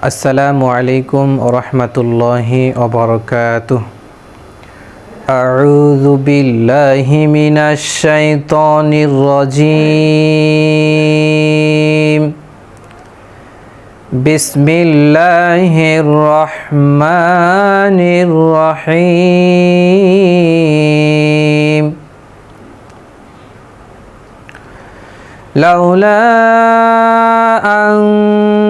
আসসালামু আলাইকুম রহমতুল্লাহি ওবরকাতুহ أعوذ بالله من الشيطان الرجيم بسم الله الرحمن الرحيم لولا أن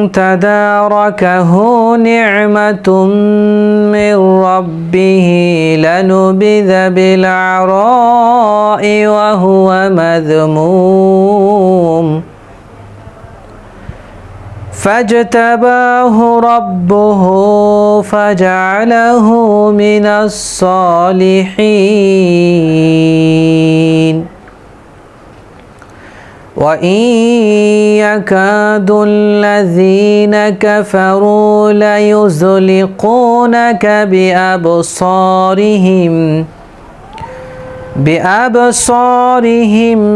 تداركه نعمة من ربه لنبذ بالعراء وهو مذموم. فاجتباه ربه فجعله من الصالحين. وإن يكاد الذين كفروا ليزلقونك بأبصارهم بأبصارهم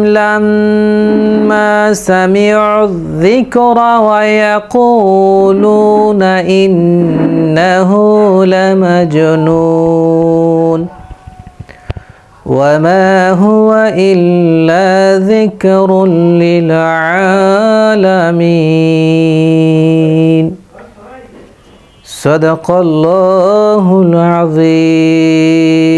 لما سمعوا الذكر ويقولون إنه لمجنون وما هو إلا ذكر للعالمين. صدق الله العظيم.